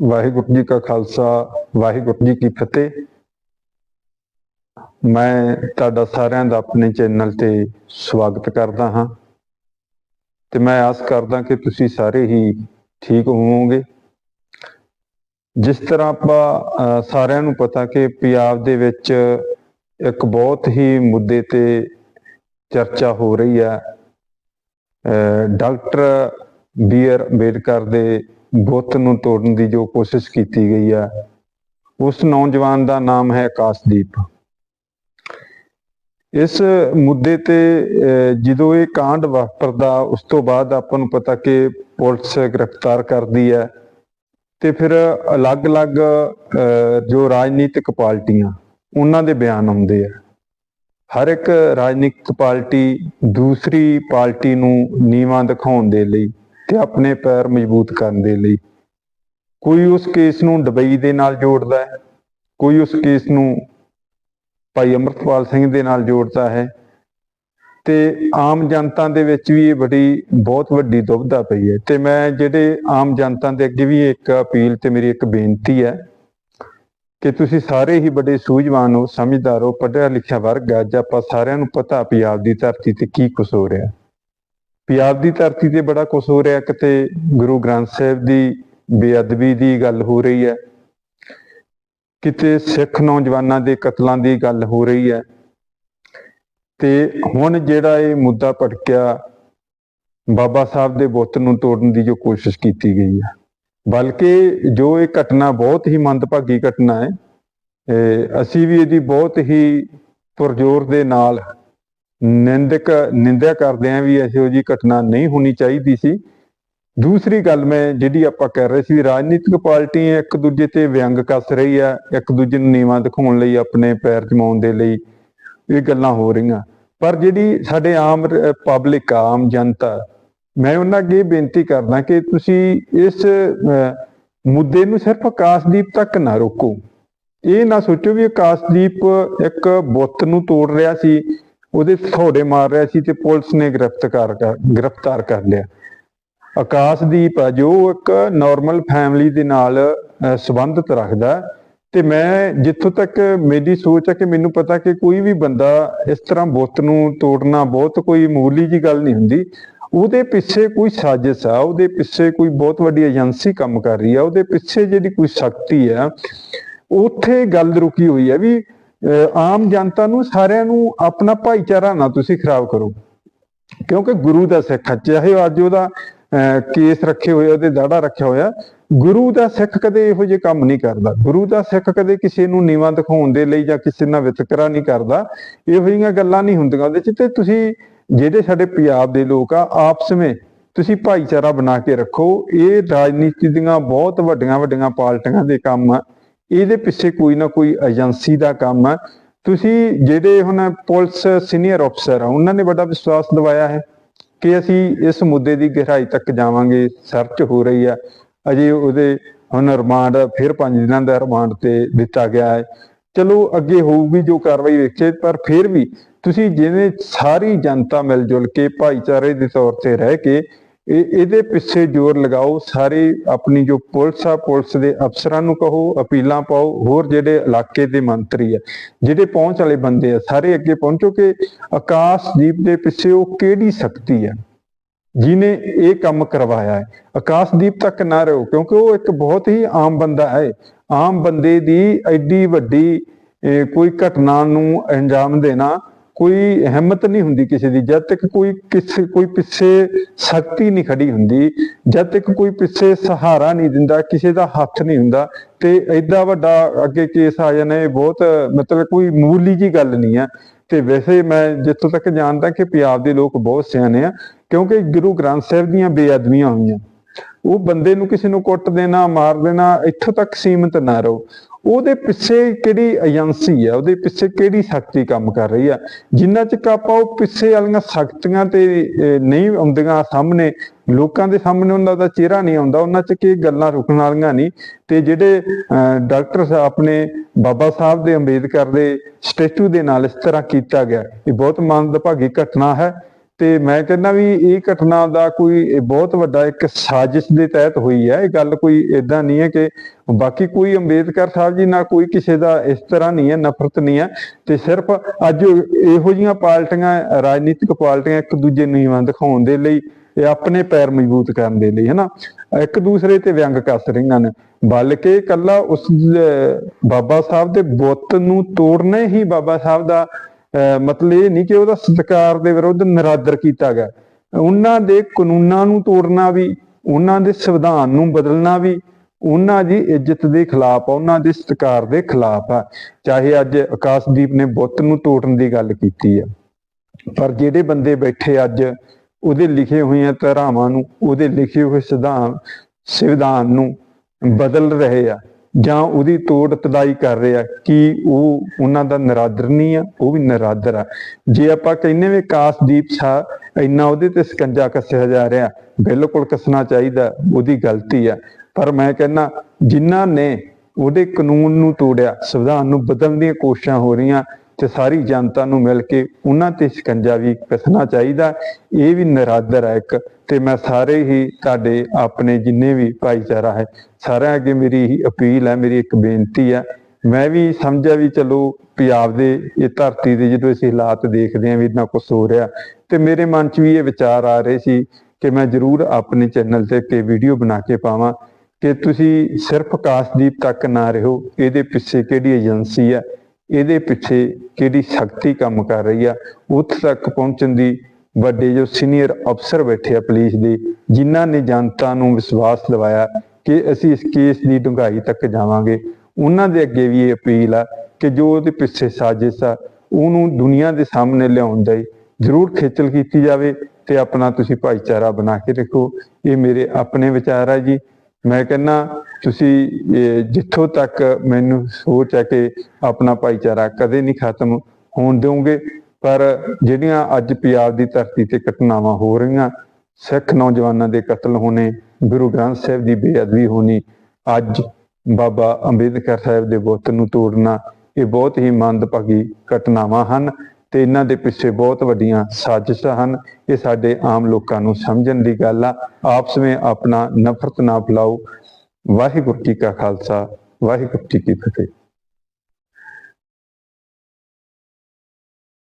ਵਾਹਿਗੁਰੂ ਜੀ ਕਾ ਖਾਲਸਾ, ਵਾਹਿਗੁਰੂ ਜੀ ਕੀ ਫਤਿਹ। ਮੈਂ ਤੁਹਾਡਾ ਸਾਰਿਆਂ ਦਾ ਆਪਣੇ ਚੈਨਲ ਤੇ ਸਵਾਗਤ ਕਰਦਾ ਹਾਂ ਤੇ ਮੈਂ ਆਸ ਕਰਦਾ ਕਿ ਤੁਸੀਂ ਸਾਰੇ ਹੀ ਠੀਕ ਹੋਵੋਗੇ। ਜਿਸ ਤਰ੍ਹਾਂ ਆਪਾਂ ਸਾਰਿਆਂ ਨੂੰ ਪਤਾ ਕਿ ਪੰਜਾਬ ਦੇ ਵਿੱਚ ਇੱਕ ਬਹੁਤ ਹੀ ਮੁੱਦੇ ਤੇ ਚਰਚਾ ਹੋ ਰਹੀ ਹੈ। ਡਾਕਟਰ ਬੀ ਆਰ ਅੰਬੇਡਕਰ ਦੇ ਬੁੱਤ ਨੂੰ ਤੋੜਨ ਦੀ ਜੋ ਕੋਸ਼ਿਸ਼ ਕੀਤੀ ਗਈ ਹੈ ਉਸ ਨੌਜਵਾਨ ਦਾ ਨਾਮ ਹੈ ਆਕਾਸ਼ਦੀਪ। ਇਸ ਮੁੱਦੇ ਤੇ ਜਦੋਂ ਇਹ ਕਾਂਡ ਵਾਪਰਦਾ ਉਸ ਤੋਂ ਬਾਅਦ ਆਪਾਂ ਨੂੰ ਪਤਾ ਕਿ ਪੁਲਿਸ ਗ੍ਰਿਫਤਾਰ ਕਰਦੀ ਹੈ ਤੇ ਫਿਰ ਅਲੱਗ-ਅਲੱਗ ਅਹ, ਜੋ ਰਾਜਨੀਤਿਕ ਪਾਰਟੀਆਂ ਉਹਨਾਂ ਦੇ ਬਿਆਨ ਆਉਂਦੇ ਆ। ਹਰ ਇੱਕ ਰਾਜਨੀਤਿਕ ਪਾਰਟੀ ਦੂਸਰੀ ਪਾਰਟੀ ਨੂੰ ਨੀਵਾਂ ਦਿਖਾਉਣ ਦੇ ਲਈ ਤੇ ਆਪਣੇ ਪੈਰ ਮਜ਼ਬੂਤ ਕਰਨ ਦੇ ਲਈ। ਕੋਈ ਉਸ ਕੇਸ ਨੂੰ ਦੁਬਈ ਦੇ ਨਾਲ ਜੋੜਦਾ ਹੈ, ਕੋਈ ਉਸ ਕੇਸ ਨੂੰ ਭਾਈ ਅਮਰਤਪਾਲ ਸਿੰਘ ਦੇ ਨਾਲ ਜੋੜਦਾ ਹੈ ਤੇ ਆਮ ਜਨਤਾ ਦੇ ਵਿੱਚ ਵੀ ਇਹ ਬੜੀ, ਬਹੁਤ ਵੱਡੀ ਦੁਬਧਾ ਪਈ ਹੈ। ਤੇ ਮੈਂ ਜਿਹੜੇ ਆਮ ਜਨਤਾ ਦੇ ਅੱਗੇ ਵੀ ਇੱਕ ਅਪੀਲ ਤੇ ਮੇਰੀ ਇੱਕ ਬੇਨਤੀ ਹੈ ਕਿ ਤੁਸੀਂ ਸਾਰੇ ਹੀ ਬੜੇ ਸੂਝਵਾਨ ਹੋ, ਸਮਝਦਾਰ ਹੋ, ਪੜ੍ਹਿਆ ਲਿਖਿਆ ਵਰਗ ਹੈ, ਅੱਜ ਆਪਾਂ ਸਾਰਿਆਂ ਨੂੰ ਪਤਾ ਵੀ ਆਪਦੀ ਧਰਤੀ ਤੇ ਕੀ ਕੁਛ ਹੋ ਰਿਹਾ। ਪੰਜਾਬ ਦੀ ਧਰਤੀ ਤੇ ਬੜਾ ਕੁਛ ਹੋ ਰਿਹਾ, ਕਿਤੇ ਗੁਰੂ ਗ੍ਰੰਥ ਸਾਹਿਬ ਦੀ ਬੇਅਦਬੀ ਦੀ ਗੱਲ ਹੋ ਰਹੀ ਹੈ, ਕਿਤੇ ਸਿੱਖ ਨੌਜਵਾਨਾਂ ਦੇ ਕਤਲਾਂ ਦੀ ਗੱਲ ਹੋ ਰਹੀ ਹੈ, ਤੇ ਹੁਣ ਜਿਹੜਾ ਇਹ ਮੁੱਦਾ ਭਟਕਿਆ, ਬਾਬਾ ਸਾਹਿਬ ਦੇ ਬੁੱਤ ਨੂੰ ਤੋੜਨ ਦੀ ਜੋ ਕੋਸ਼ਿਸ਼ ਕੀਤੀ ਗਈ ਹੈ, ਬਲਕਿ ਜੋ ਇਹ ਘਟਨਾ ਬਹੁਤ ਹੀ ਮੰਦਭਾਗੀ ਘਟਨਾ ਹੈ ਅਸੀਂ ਵੀ ਇਹਦੀ ਬਹੁਤ ਹੀ ਪੁਰਜ਼ੋਰ ਦੇ ਨਾਲ ਨਿੰਦਕ, ਨਿੰਦਿਆ ਕਰਦੇ ਆਂ ਵੀ ਇਹੋ ਜੀ ਘਟਨਾ ਨਹੀਂ ਹੋਣੀ ਚਾਹੀਦੀ ਸੀ। ਦੂਸਰੀ ਗੱਲ ਮੈਂ, ਜਿਹੜੀ ਆਪਾਂ ਕਰ ਰਹੇ ਸੀ, ਰਾਜਨੀਤਿਕ ਪਾਰਟੀਆਂ ਇੱਕ ਦੂਜੇ ਤੇ ਵਿਅੰਗ ਕੱਸ ਰਹੀ ਆ, ਇੱਕ ਦੂਜੇ ਨੂੰ ਨੀਵਾਂ ਦਿਖਾਉਣ ਲਈ, ਆਪਣੇ ਪੈਰ ਜਮਾਉਣ ਦੇ ਲਈ ਇਹ ਗੱਲਾਂ ਹੋ ਰਹੀਆਂ। ਪਰ ਜਿਹੜੀ ਸਾਡੇ ਆਮ ਪਬਲਿਕ ਆਮ ਜਨਤਾ, ਮੈਂ ਉਹਨਾਂ ਅੱਗੇ ਬੇਨਤੀ ਕਰਦਾ ਕਿ ਤੁਸੀਂ ਇਸ ਮੁੱਦੇ ਨੂੰ ਸਿਰਫ ਆਕਾਸ਼ਦੀਪ ਤੱਕ ਨਾ ਰੋਕੋ। ਇਹ ਨਾ ਸੋਚੋ ਵੀ ਆਕਾਸ਼ਦੀਪ ਇੱਕ ਬੁੱਤ ਨੂੰ ਤੋੜ ਰਿਹਾ ਸੀ ਉਹਦੇ ਥੋੜੇ ਮਾਰ ਰਿਹਾ ਸੀ ਤੇ ਪੁਲਿਸ ਨੇ ਗ੍ਰਿਫਤਾਰ ਕਰ ਗ੍ਰਿਫਤਾਰ ਕਰ ਲਿਆ। ਆਕਾਸ਼ਦੀਪ ਆ ਜੋ ਇੱਕ ਨਾਰਮਲ ਫੈਮਿਲੀ ਦੇ ਨਾਲ ਅਹ, ਸੰਬੰਧਿਤ ਰੱਖਦਾ ਤੇ ਮੈਂ ਜਿੱਥੋਂ ਤੱਕ ਮੇਰੀ ਸੋਚ ਹੈ ਕਿ ਮੈਨੂੰ ਪਤਾ ਕਿ ਕੋਈ ਵੀ ਬੰਦਾ ਇਸ ਤਰ੍ਹਾਂ ਬੁੱਤ ਨੂੰ ਤੋੜਨਾ ਬਹੁਤ ਕੋਈ ਮਾਮੂਲੀ ਜੀ ਗੱਲ ਨਹੀਂ ਹੁੰਦੀ। ਉਹਦੇ ਪਿੱਛੇ ਕੋਈ ਸਾਜ਼ਿਸ਼ ਆ ਉਹਦੇ ਪਿੱਛੇ ਕੋਈ ਬਹੁਤ ਵੱਡੀ ਏਜੰਸੀ ਕੰਮ ਕਰ ਰਹੀ ਆ ਉਹਦੇ ਪਿੱਛੇ ਜਿਹੜੀ ਕੋਈ ਸ਼ਕਤੀ ਆ ਉੱਥੇ ਗੱਲ ਰੁਕੀ ਹੋਈ ਹੈ ਵੀ ਆਮ ਜਨਤਾ ਨੂੰ ਸਾਰਿਆਂ ਨੂੰ ਆਪਣਾ ਭਾਈਚਾਰਾ ਨਾ ਤੁਸੀਂ ਖਰਾਬ ਕਰੋ। ਕਿਉਂਕਿ ਗੁਰੂ ਦਾ ਸਿੱਖ ਚਾਹੇ ਅੱਜ ਉਹਦਾ ਕੇਸ ਰੱਖੇ ਹੋਏ ਉਹਦੇ ਦਾੜਾ ਰੱਖਿਆ ਹੋਇਆ, ਗੁਰੂ ਦਾ ਸਿੱਖ ਕਦੇ ਇਹੋ ਜਿਹੇ ਕੰਮ ਨਹੀਂ ਕਰਦਾ। ਗੁਰੂ ਦਾ ਸਿੱਖ ਕਦੇ ਕਿਸੇ ਨੂੰ ਨੀਵਾਂ ਦਿਖਾਉਣ ਦੇ ਲਈ ਜਾਂ ਕਿਸੇ ਨਾਲ ਵਿਤਕਰਾ ਨਹੀਂ ਕਰਦਾ। ਇਹੋ ਜਿਹੀਆਂ ਗੱਲਾਂ ਨਹੀਂ ਹੁੰਦੀਆਂ ਉਹਦੇ ਚ ਤੇ ਤੁਸੀਂ, ਜਿਹੜੇ ਸਾਡੇ ਪੰਜਾਬ ਦੇ ਲੋਕ ਆ, ਆਪਸ ਵਿੱਚ ਤੁਸੀਂ ਭਾਈਚਾਰਾ ਬਣਾ ਕੇ ਰੱਖੋ। ਇਹ ਰਾਜਨੀਤੀ ਦੀਆਂ ਬਹੁਤ ਵੱਡੀਆਂ ਵੱਡੀਆਂ ਪਾਰਟੀਆਂ ਦੇ ਕੰਮ ਆ। ਇਹਦੇ ਪਿੱਛੇ ਕੋਈ ਨਾ ਕੋਈ ਏਜੰਸੀ ਦਾ ਕੰਮ ਹੈ। ਤੁਸੀਂ ਜਿਹੜੇ ਹੁਣ ਪੁਲਿਸ ਸੀਨੀਅਰ ਅਫਸਰ ਆ, ਉਹਨਾਂ ਨੇ ਬੜਾ ਵਿਸ਼ਵਾਸ ਦਿਵਾਇਆ ਹੈ ਕਿ ਅਸੀਂ ਇਸ ਮੁੱਦੇ ਦੀ ਗਹਿਰਾਈ ਤੱਕ ਜਾਵਾਂਗੇ ਸਰਚ ਹੋ ਰਹੀ ਆ ਅਜੇ ਉਹਦੇ ਹੁਣ ਰਿਮਾਂਡ, ਫਿਰ 5 ਦਿਨਾਂ ਦਾ ਰਿਮਾਂਡ ਤੇ ਦਿੱਤਾ ਗਿਆ ਹੈ। ਚਲੋ, ਅੱਗੇ ਹੋਊਗੀ ਜੋ ਕਾਰਵਾਈ ਵੇਖੇ, ਪਰ ਫਿਰ ਵੀ ਤੁਸੀਂ ਜਿਵੇਂ ਸਾਰੀ ਜਨਤਾ ਮਿਲ ਜੁਲ ਕੇ ਭਾਈਚਾਰੇ ਦੇ ਤੌਰ ਤੇ ਰਹਿ ਕੇ ਇਹ, ਇਹਦੇ ਪਿੱਛੇ ਜ਼ੋਰ ਲਗਾਓ, ਸਾਰੇ ਆਪਣੀ ਜੋ ਪੁਲਿਸ ਆ, ਪੁਲਿਸ ਦੇ ਅਫਸਰਾਂ ਨੂੰ ਕਹੋ, ਅਪੀਲਾਂ ਪਾਓ, ਹੋਰ ਜਿਹੜੇ ਇਲਾਕੇ ਦੇ ਮੰਤਰੀ ਆ, ਜਿਹੜੇ ਪਹੁੰਚ ਵਾਲੇ ਬੰਦੇ ਆ, ਸਾਰੇ ਅੱਗੇ ਪਹੁੰਚੋ ਕਿ ਆਕਾਸ਼ਦੀਪ ਦੇ ਪਿੱਛੇ ਉਹ ਕਿਹੜੀ ਸ਼ਕਤੀ ਆ ਜਿਨੇ ਇਹ ਕੰਮ ਕਰਵਾਇਆ ਹੈ। ਆਕਾਸ਼ਦੀਪ ਤੱਕ ਨਾ ਰਹੋ, ਕਿਉਂਕਿ ਉਹ ਇੱਕ ਬਹੁਤ ਹੀ ਆਮ ਬੰਦਾ ਹੈ। ਆਮ ਬੰਦੇ ਦੀ ਐਡੀ ਵੱਡੀ ਕੋਈ ਘਟਨਾ ਨੂੰ ਅੰਜਾਮ ਦੇਣਾ ਕੋਈ ਹਿੰਮਤ ਨਹੀਂ ਹੁੰਦੀ ਕਿਸੇ ਦੀ, ਜਦ ਤੱਕ ਕੋਈ ਕਿਸੇ, ਕੋਈ ਪਿੱਛੇ ਸ਼ਕਤੀ ਨਹੀਂ ਖੜੀ ਹੁੰਦੀ, ਜਦ ਤੱਕ ਕੋਈ ਪਿੱਛੇ ਸਹਾਰਾ ਨਹੀਂ ਦਿੰਦਾ, ਕਿਸੇ ਦਾ ਹੱਥ ਨਹੀਂ ਹੁੰਦਾ, ਤੇ ਐਡਾ ਵੱਡਾ ਅੱਗੇ ਕੇਸ ਆ ਜਾਣਾ ਇਹ ਬਹੁਤ, ਮਤਲਬ ਕੋਈ ਮੂਲੀ ਜੀ ਗੱਲ ਨਹੀਂ ਆ। ਤੇ ਵੈਸੇ ਮੈਂ ਜਿੱਥੋਂ ਤੱਕ ਜਾਣਦਾ ਕਿ ਪੰਜਾਬ ਦੇ ਲੋਕ ਬਹੁਤ ਸਿਆਣੇ ਆ, ਕਿਉਂਕਿ ਗੁਰੂ ਗ੍ਰੰਥ ਸਾਹਿਬ ਦੀਆਂ ਬੇਅਦਬੀਆਂ ਹੋਈਆਂ। ਉਹ ਬੰਦੇ ਨੂੰ ਕਿਸੇ ਨੂੰ ਕੁੱਟ ਦੇਣਾ, ਮਾਰ ਦੇਣਾ, ਇੱਥੋਂ ਤੱਕ ਸੀਮਿਤ ਨਾ ਰਹੋ। ਉਹਦੇ ਪਿੱਛੇ ਕਿਹੜੀ ਏਜੰਸੀ ਆ ਉਹਦੇ ਪਿੱਛੇ ਕਿਹੜੀ ਸ਼ਕਤੀ ਕੰਮ ਕਰ ਰਹੀ ਆ? ਜਿੰਨਾ ਚਿਰ ਆਪਾਂ ਉਹ ਪਿੱਛੇ ਵਾਲੀਆਂ ਸ਼ਕਤੀਆਂ ਤੇ ਨਹੀਂ ਆਉਂਦੀਆਂ ਸਾਹਮਣੇ ਲੋਕਾਂ ਦੇ ਸਾਹਮਣੇ ਉਹਨਾਂ ਦਾ ਚਿਹਰਾ ਨਹੀਂ ਆਉਂਦਾ ਉਹਨਾਂ ਚ ਕੀ ਗੱਲਾਂ ਰੁਕਣ ਵਾਲੀਆਂ ਨਹੀਂ। ਤੇ ਜਿਹੜੇ ਅਹ, ਡਾਕਟਰ ਸਾਹਿਬ ਆਪਣੇ ਬਾਬਾ ਸਾਹਿਬ ਦੇ ਅੰਬੇਦਕਰ ਦੇ ਸਟੈਚੂ ਦੇ ਨਾਲ ਇਸ ਤਰ੍ਹਾਂ ਕੀਤਾ ਗਿਆ ਇਹ ਬਹੁਤ ਮੰਦਭਾਗੀ ਘਟਨਾ ਹੈ। ਤੇ ਮੈਂ ਕਹਿੰਦਾ ਵੀ ਇਹ ਘਟਨਾ ਦਾ ਕੋਈ ਬਹੁਤ ਵੱਡਾ ਇੱਕ ਸਾਜ਼ਿਸ਼ ਦੇ ਤਹਿਤ ਹੋਈ ਹੈ। ਇਹ ਗੱਲ ਕੋਈ ਇਦਾਂ ਨਹੀਂ ਹੈ ਕਿ ਬਾਕੀ ਕੋਈ ਅੰਬੇਦਕਰ ਸਾਹਿਬ ਜੀ ਨਾਲ ਕੋਈ ਕਿਸੇ ਦਾ ਇਸ ਤਰ੍ਹਾਂ ਨਹੀਂ ਹੈ, ਨਫ਼ਰਤ ਨਹੀਂ ਹੈ। ਤੇ ਸਿਰਫ ਅੱਜ ਇਹੋ ਜਿਹੀਆਂ ਪਾਰਟੀਆਂ, ਰਾਜਨੀਤਿਕ ਪਾਰਟੀਆਂ ਇੱਕ ਦੂਜੇ ਨੂੰ ਨੀਵਾਂ ਦਿਖਾਉਣ ਦੇ ਲਈ ਇਹ ਆਪਣੇ ਪੈਰ ਮਜ਼ਬੂਤ ਕਰਨ ਦੇ ਲਈ, ਹਨਾ? ਇੱਕ ਦੂਸਰੇ ਤੇ ਵਿਅੰਗ ਕੱਸ ਰਹੀਆਂ ਨੇ। ਬਲਕਿ ਕੱਲਾ ਉਸ ਬਾਬਾ ਸਾਹਿਬ ਦੇ ਬੁੱਤ ਨੂੰ ਤੋੜਨੇ ਹੀ ਬਾਬਾ ਸਾਹਿਬ ਦਾ ਮਤਲਬ ਇਹ ਨਹੀਂ ਕਿ ਉਹਦਾ ਸਤਿਕਾਰ ਦੇ ਵਿਰੁੱਧ ਨਿਰਾਦਰ ਕੀਤਾ ਗਿਆ। ਉਹਨਾਂ ਦੇ ਕਾਨੂੰਨਾਂ ਨੂੰ ਤੋੜਨਾ ਵੀ, ਉਹਨਾਂ ਦੇ ਸੰਵਿਧਾਨ ਨੂੰ ਬਦਲਣਾ ਵੀ, ਉਹਨਾਂ ਦੀ ਇੱਜ਼ਤ ਦੇ ਖਿਲਾਫ ਆ, ਉਹਨਾਂ ਦੇ ਸਤਿਕਾਰ ਦੇ ਖਿਲਾਫ ਆ। ਚਾਹੇ ਅੱਜ ਆਕਾਸ਼ਦੀਪ ਨੇ ਬੁੱਤ ਨੂੰ ਤੋੜਨ ਦੀ ਗੱਲ ਕੀਤੀ ਆ, ਪਰ ਜਿਹੜੇ ਬੰਦੇ ਬੈਠੇ ਅੱਜ ਉਹਦੇ ਲਿਖੇ ਹੋਈਆਂ ਧਾਰਾਵਾਂ ਨੂੰ, ਉਹਦੇ ਲਿਖੇ ਹੋਏ ਸਿਧਾਂਤ ਸੰਵਿਧਾਨ ਨੂੰ ਬਦਲ ਰਹੇ ਆ ਜਾਂ ਉਹਦੀ ਤੋੜ ਤਦਾਈ ਕਰ ਰਿਹਾ ਕਿ ਉਹ ਉਹਨਾਂ ਦਾ ਨਰਾਦਰ ਨਹੀਂ ਆ, ਉਹ ਵੀ ਨਰਾਦਰ ਆ। ਜੇ ਆਪਾਂ ਕਹਿੰਨੇ ਵੀ ਕਾਸਦੀਪ ਸ਼ਾਹ ਇੰਨਾ ਉਹਦੇ ਤੇ ਸਕੰਜਾ ਕੱਸਿਆ ਜਾ ਰਿਹਾ, ਬਿਲਕੁਲ ਕੱਸਣਾ ਚਾਹੀਦਾ, ਉਹਦੀ ਗਲਤੀ ਆ। ਪਰ ਮੈਂ ਕਹਿੰਨਾ ਜਿਨ੍ਹਾਂ ਨੇ ਉਹਦੇ ਕਾਨੂੰਨ ਨੂੰ ਤੋੜਿਆ, ਸੰਵਿਧਾਨ ਨੂੰ ਬਦਲਣ ਦੀਆਂ ਕੋਸ਼ਿਸ਼ਾਂ ਹੋ ਰਹੀਆਂ ਤੇ ਸਾਰੀ ਜਨਤਾ ਨੂੰ ਮਿਲ ਕੇ ਉਹਨਾਂ ਤੇ ਸ਼ਿਕੰਜਾ ਵੀ ਕੱਸਣਾ ਚਾਹੀਦਾ। ਇਹ ਵੀ ਨਰਾਦਰ ਹੈ ਇੱਕ। ਤੇ ਮੈਂ ਸਾਰੇ ਹੀ ਤੁਹਾਡੇ ਆਪਣੇ ਜਿੰਨੇ ਵੀ ਭਾਈਚਾਰਾ ਹੈ, ਸਾਰਿਆਂ ਅੱਗੇ ਮੇਰੀ ਹੀ ਅਪੀਲ ਹੈ, ਮੇਰੀ ਇੱਕ ਬੇਨਤੀ ਹੈ। ਮੈਂ ਵੀ ਸਮਝਿਆ ਵੀ ਚਲੋ ਪੰਜਾਬ ਦੇ ਇਹ ਧਰਤੀ ਦੇ ਜਦੋਂ ਅਸੀਂ ਹਾਲਾਤ ਦੇਖਦੇ ਹਾਂ ਵੀ ਇतना ਕੁਝ ਹੋ ਰਿਹਾ, ਤੇ ਮੇਰੇ ਮਨ 'ਚ ਵੀ ਇਹ ਵਿਚਾਰ ਆ ਰਹੇ ਸੀ ਕਿ ਮੈਂ ਜ਼ਰੂਰ ਆਪਣੇ ਚੈਨਲ ਤੇ ਕਿ ਵੀਡੀਓ ਬਣਾ ਕੇ ਪਾਵਾਂ ਕਿ ਤੁਸੀਂ ਸਿਰਫ ਕਾਸ਼ਦੀਪ ਤੱਕ ਨਾ ਰਹੋ, ਇਹਦੇ ਪਿੱਛੇ ਕਿਹੜੀ ਏਜੰਸੀ ਹੈ? ਇਹਦੇ ਪਿੱਛੇ ਕਿਹੜੀ ਸ਼ਕਤੀ ਕੰਮ ਕਰ ਰਹੀ ਆ? ਉੱਥੇ ਤੱਕ ਪਹੁੰਚਣ ਦੀ ਵੱਡੇ ਜੋ ਸੀਨੀਅਰ ਅਫਸਰ ਬੈਠੇ ਆ ਪੁਲਿਸ ਦੇ, ਜਿਨ੍ਹਾਂ ਨੇ ਜਨਤਾ ਨੂੰ ਵਿਸ਼ਵਾਸ ਦਿਵਾਇਆ ਕਿ ਅਸੀਂ ਇਸ ਕੇਸ ਦੀ ਡੂੰਘਾਈ ਤੱਕ ਜਾਵਾਂਗੇ। ਉਹਨਾਂ ਦੇ ਅੱਗੇ ਵੀ ਇਹ ਅਪੀਲ ਆ ਕਿ ਜੋ ਉਹਦੇ ਪਿੱਛੇ ਸਾਜ਼ਿਸ਼ ਆ, ਉਹਨੂੰ ਦੁਨੀਆ ਦੇ ਸਾਹਮਣੇ ਲਿਆਉਣ ਦਾ ਜ਼ਰੂਰ ਖੇਚਲ ਕੀਤੀ ਜਾਵੇ ਤੇ ਆਪਣਾ ਤੁਸੀਂ ਭਾਈਚਾਰਾ ਬਣਾ ਕੇ ਰੱਖੋ। ਇਹ ਮੇਰੇ ਆਪਣੇ ਵਿਚਾਰ ਆ ਜੀ। ਮੈਂ ਕਹਿੰਨਾ ਤੁਸੀਂ ਜਿੱਥੋਂ ਤੱਕ ਮੈਨੂੰ ਸੋਚ ਹੈ ਕਿ ਆਪਣਾ ਭਾਈਚਾਰਾ ਕਦੇ ਨਹੀਂ ਖਤਮ ਹੋਣ ਦਿਓਗੇ, ਪਰ ਜਿਹੜੀਆਂ ਅੱਜ ਪੰਜਾਬ ਦੀ ਧਰਤੀ ਤੇ ਘਟਨਾਵਾਂ ਹੋ ਰਹੀਆਂ, ਸਿੱਖ ਨੌਜਵਾਨਾਂ ਦੇ ਕਤਲ ਹੋਣੇ, ਗੁਰੂ ਗ੍ਰੰਥ ਸਾਹਿਬ ਦੀ ਬੇਅਦਬੀ ਹੋਣੀ, ਅੱਜ ਬਾਬਾ ਅੰਬੇਦਕਰ ਸਾਹਿਬ ਦੇ ਬੁੱਤ ਨੂੰ ਤੋੜਨਾ, ਇਹ ਬਹੁਤ ਹੀ ਮੰਦਭਾਗੀ ਘਟਨਾਵਾਂ ਹਨ। ਤੇ ਇਹਨਾਂ ਦੇ ਪਿੱਛੇ ਬਹੁਤ ਵੱਡੀਆਂ ਸਾਜ਼ਿਸ਼ਾਂ ਹਨ। ਇਹ ਸਾਡੇ ਆਮ ਲੋਕਾਂ ਨੂੰ ਸਮਝਣ ਦੀ ਗੱਲ ਆ। ਆਪਸ ਵਿੱਚ ਆਪਣਾ ਨਫ਼ਰਤ ਨਾ ਫੈਲਾਓ। ਵਾਹਿਗੁਰੂ ਜੀ ਕਾ ਖਾਲਸਾ, ਵਾਹਿਗੁਰੂ ਜੀ ਕੀ ਫਤਿਹ।